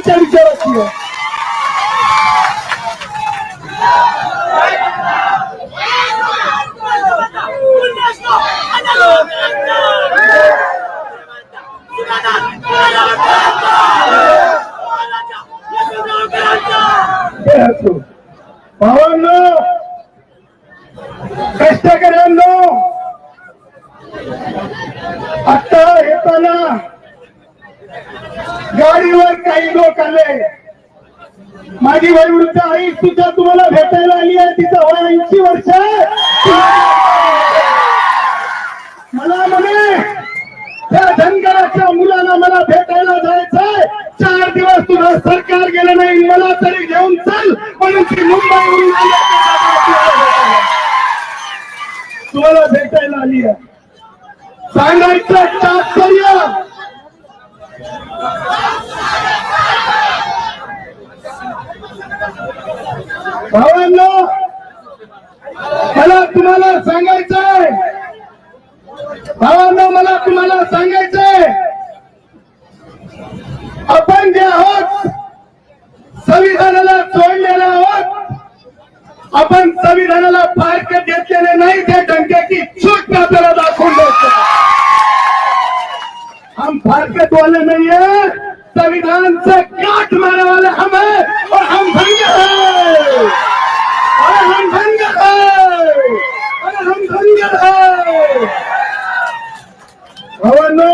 त्यांच्या विचाराची आहे हे असो. भावांनो कष्टकऱ्यांनो आता येताना गाडीवर काही लोक आले. माझी वयोवृद्ध आई सुद्धा तुम्हाला भेटायला आली आहे. तिचं वय ऐंशी वर्ष मला म्हणे त्या धनगराच्या मुलांना मला भेटायला जायचंय चार दिवस तुझं सरकार गेलं नाही. मला तरी घेऊन चल. म्हणून ती मुंबईवरून तुम्हाला भेटायला आली आहे. सांगायचं तात्पर्य भावांनो मला तुम्हाला सांगायचंय. भावांनो मला तुम्हाला सांगायचंय. आपण जे आहोत संविधानाला जोडलेले आहोत. आपण संविधानाला फारक घेतलेले नाही त्या डंक्याची चूक आपल्याला दाखवून द्यायचं हम फारकत वाले नाहीये. संविधान से काट मारने वाले हम हैं और हम भंग है। और हम भंग है। और हम भंग है। भावांनो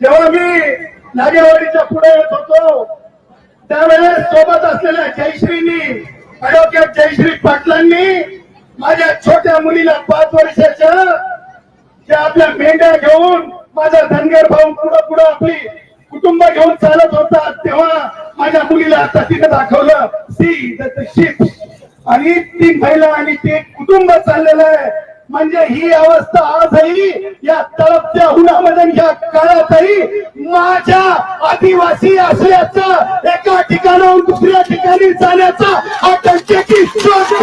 जेव्हा मी नागेवाडीच्या पुढे येत होतो त्यावेळेस सोबत असलेल्या जयश्रीनी ऍडव्होकेट जयश्री पाटलांनी माझ्या छोट्या मुलीला पाच वर्षाच्या ज्या आपल्या मेंढ्या घेऊन माझा धनगर भाऊ पुढं पुढं आपली कुटुंब घेऊन चालत होता तेव्हा माझ्या मुलीला आता तिने दाखवलं सी शिप आणि ती महिला आणि ते कुटुंब चाललेलं आहे. म्हणजे ही अवस्था आजही या तळपत्या उन्हामध्ये या काळातही माझ्या आदिवासी असल्याचा एका ठिकाणाहून दुसऱ्या ठिकाणी जाण्याचा हा टंकेची शोध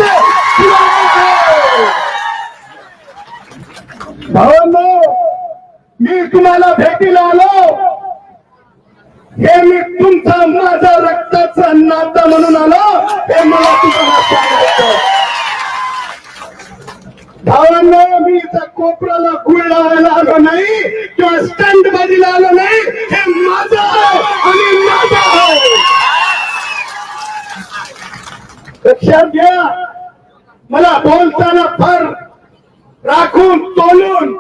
भावांनो मी तुम्हाला भेटीला आलो हे मी तुमचा माझा रक्ताचा नाता म्हणून आलो हे मला तुम्हाला सांगायचं भावांनो मी इथं कोपराला आलो नाही. किंवा स्टंट बाजीला आलो नाही. हे माझं आहे आणि माझं. आहे लक्षात घ्या. मला बोलताना फार राखून तोलून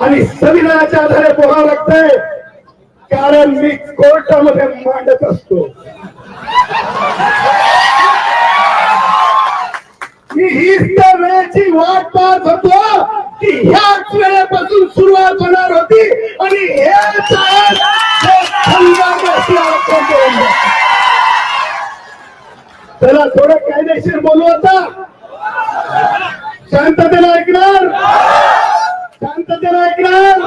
आणि संविधानाच्या आधारे बोलावं लागतंय. कारण मी कोर्टामध्ये मांडत असतो. मी हीच तर वेळेची वाट पाहत होतो. की ह्याच वेळेपासून सुरुवात होणार होती आणि हेच आज हे थोडं कायदेशीर बोलू आता. शांततेला ऐकणार? शांततेला ऐकणार?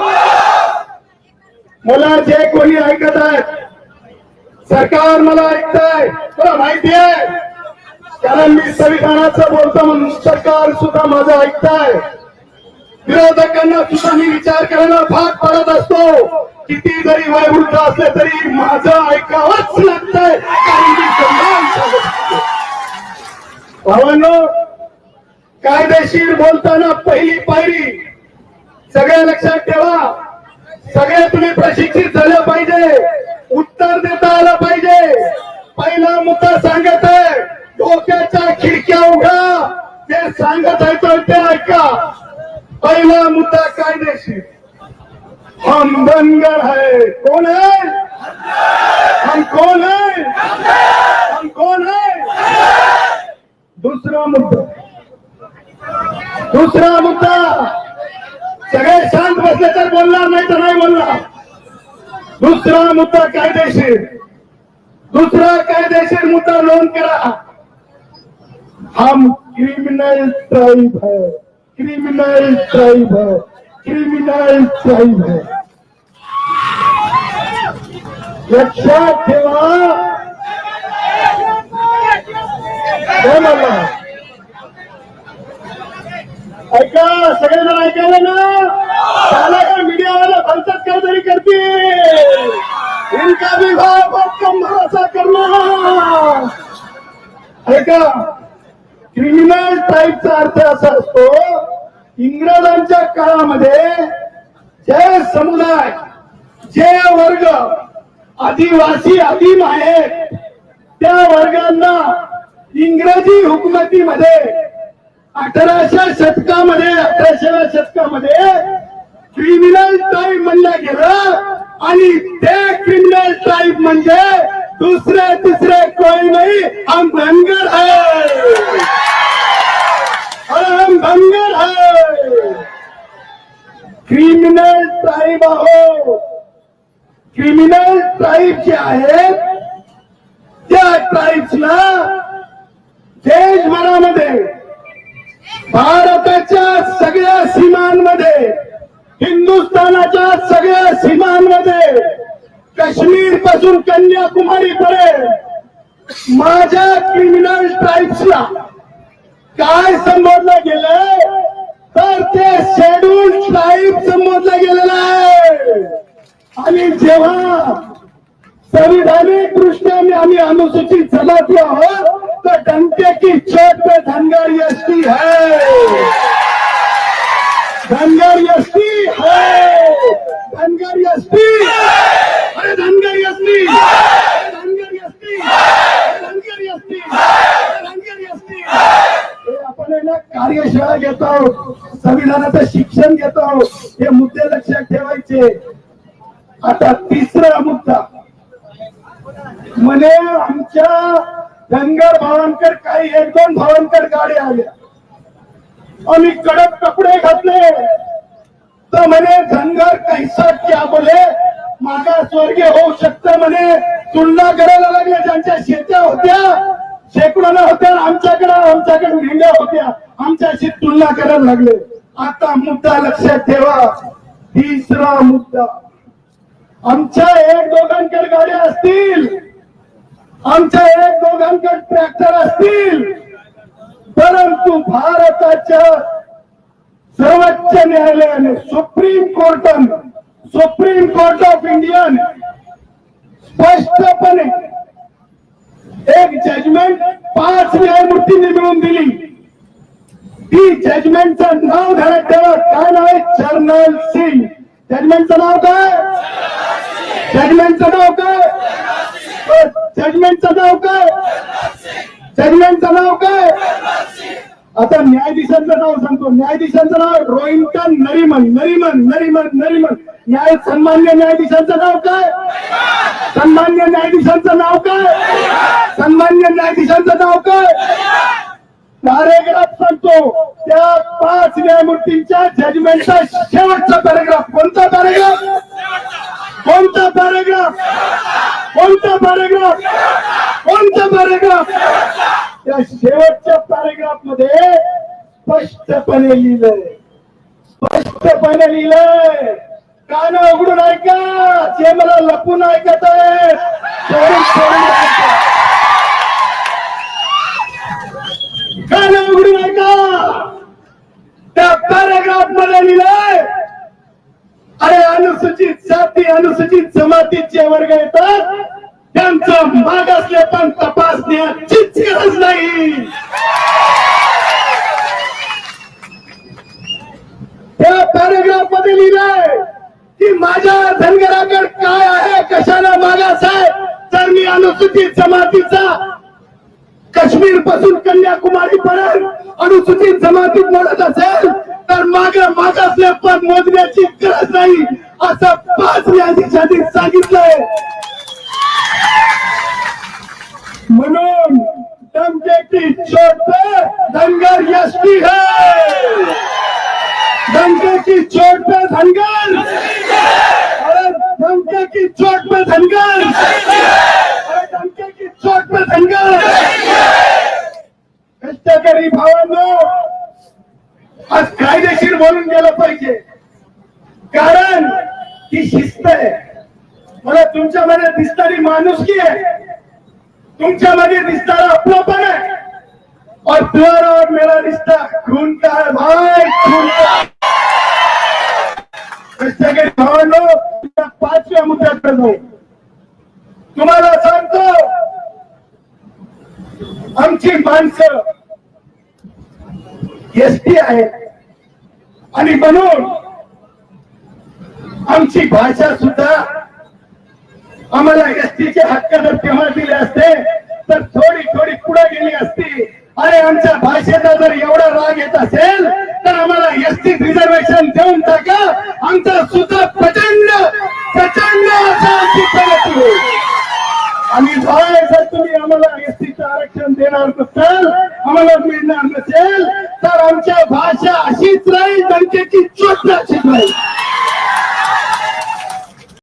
मला जे कोणी ऐकत आहेत सरकार मला ऐकताय. तुला माहिती आहे कारण मी संविधानाचं बोलतो म्हणून सरकार सुद्धा माझं ऐकताय. विरोधकांना सुद्धा मी विचार करायला भाग पडत असतो. किती जरी वयवृद्ध असले तरी माझं ऐकावंच लागतंय. भावांनो कायदेशीर बोलताना पहिली पायरी सगळ्या लक्षात ठेवा. सगळे तुम्ही प्रशिक्षित झालं पाहिजे. उत्तर देता आलं पाहिजे. पहिला मुद्दा सांगत आहे. डोक्याच्या खिडक्या उघडा. जे सांगत आहे ते पहिला मुद्दा कायदेशीर. हम धनगर है कौन है? हम कौन है? हम कौन है? दुसरा मुद्दा। दुसरा मुद्दा। सगळे शांत बसले तर बोलणार नाही तर नाही बोलणार. दुसरा मुद्दा कायदेशीर. दुसरा कायदेशीर मुद्दा नोंद करा. हम क्रिमिनल ट्राईब है. क्रिमिनल ट्राइब है क्रिमिनल ट्राइब है लक्षात ठेवा जय मल्हार. ऐका सगळेजण ऐकायला ना. त्याला का मीडियावाला भलतात काय तरी करते. इनका भी भाव हम भरोसा करणार. ऐका. क्रिमिनल टाईपचा अर्थ असा असतो इंग्रजांच्या काळामध्ये जे समुदाय जे वर्ग आदिवासी आदिम आहेत त्या वर्गांना इंग्रजी हुकूमतीमध्ये अठराशे शतकामध्ये अठराशेव्या शतकामध्ये क्रिमिनल टाईप म्हणलं गेलं आणि ते क्रिमिनल टाईप म्हणजे दूसरे तीसरे कोई नहीं हम धनगर है और हम धनगर है क्रिमिनल ट्राइब हो क्रिमिनल ट्राईब जे आहेत त्या ट्राईब्सला देशभरामध्ये भारताच्या सगळ्या सीमांमध्ये हिंदुस्थानाच्या सगळ्या सीमांमध्ये काश्मीरपासून कन्याकुमारी पर्यंत माझ्या क्रिमिनल ट्राईब्सला काय संबोधलं गेलंय? तर ते शेड्यूल ट्राईब संबोधलं गेलेलं आहे. आणि जेव्हा संविधानिक दृष्ट्या आम्ही अनुसूचित जमाती आहोत तर डंके की चोट पे धनगर एसटी है धनगर एसटी है धनगरी एसटी अरे धनगरी एसटी धनगरी एसटी धनगरी एसटी धनगरी एसटी आपण कार्यशाळा घेत आहोत. संविधानाचं शिक्षण घेत आहोत. हे मुद्दे लक्षात ठेवायचे. आता तिसरा मुद्दा. म्हणे आमच्या धनगर भावांकर काही एक दोन भावांकर गाड्या आल्या. आम्ही कडक कपडे घातले. तो म्हणे. धनगर कैसा क्या बोले? मागासवर्गीय होऊ शकतं म्हणे. तुलना करायला लागले ज्यांच्या शेत्या होत्या शेकडोना होत्या आमच्याकडे आमच्याकडे मेंढ्या होत्या. आमच्याशी तुलना करायला लागले. आता मुद्दा लक्षात ठेवा. तिसरा मुद्दा. आमच्या एक दोघांकडे गाड्या असतील. आमच्या एक दोघांकडे ट्रॅक्टर असतील. परंतु भारताच्या सर्वोच्च न्यायालयाने सुप्रीम कोर्टाने सुप्रीम कोर्ट ऑफ इंडियाने स्पष्टपणे एक जजमेंट पाच न्यायमूर्तींनी मिळून दिली. ती जजमेंटचं नाव घरात ठेवा. काय नाव आहे? जर्नल सिंग. जजमेंटचं नाव काय? जजमेंटचं नाव काय? जजमेंटचं नाव काय? जजमेंटचं नाव काय? आता न्यायाधीशांचं नाव सांगतो. न्यायाधीशांचं नाव रोहिंटन नरिमन नरिमन नरिमन नरिमन. न्याय सन्मान्य न्यायाधीशांचं नाव काय? सन्मान्य न्यायाधीशांचं नाव काय? सन्मान्य न्यायाधीशांचं नाव काय? पॅरेग्राफ सांगतो. त्या पाच न्यायमूर्तींच्या जजमेंटचा शेवटचा पॅरेग्राफ. कोणता पॅरेग्राफ? कोणता पॅरेग्राफ? कोणता पॅरेग्राफ? कोणता पॅरेग्राफ? त्या शेवटच्या पॅरेग्राफमध्ये स्पष्टपणे लिहिलंय. स्पष्टपणे लिहिलंय. कान उघडून ऐका. जे मला लपून ऐकत आहे कान उघडून ऐका. त्या पॅरेग्राफमध्ये लिहिलंय. अरे अनुसूचित जाती अनुसूचित जमातीचे वर्ग येतात. त्यांचं मागासले पण तपासण्याचीच गरज त्या पॅरेग्राफमध्ये लिहिलंय की माझ्या धनगराकडे काय आहे कशाला मागास आहे तर मी अनुसूचित जमातीचा काश्मीरपासून कन्याकुमारी पर्यंत अनुसूचित जमातीत मोडत असेल तर माग मागासले पण मोजण्याची गरज नाही असं पाच न्यायाधीशांनी सांगितलंय. म्हणून दमके की चोट पे धनगर यष्टी है। धमके की चोट पे धनगर। अरे की चोट पे धनगर। अरे दमके की चोट पे धनगर। कष्टकरी भावांनो आज कायदेशीर बोलून गेलं पाहिजे. कारण ही शिस्त आहे. मला मनात दिसणारी माणुसकी आहे. तुमच्यामध्ये दिसणारा आपलं पण आहे और तुम्हारा और मेरा रिश्ता खून का है भाई खून का है. कष्टकरी भावांनो या पाचव्या मुद्द्याकडे जाऊ तुम्हाला सांगतो आमची माणसं एसटी आहे आणि म्हणून आमची भाषा सुद्धा आम्हाला एसटीचे हक्क जर तेव्हा दिले असते तर थोडी थोडी पुढे गेली असती. अरे आमच्या भाषेचा जर एवढा राग येत असेल तर आम्हाला एसटी रिझर्वेशन देऊन टाका. आमचा सुद्धा प्रचंड प्रचंड असा प्रगती होईल आणि जर जर तुम्ही आम्हाला एसटीचं आरक्षण देणार नसाल आम्हाला मिळणार नसेल तर आमच्या भाषा अशीच राहील जनतेची चोट अशीच राहील.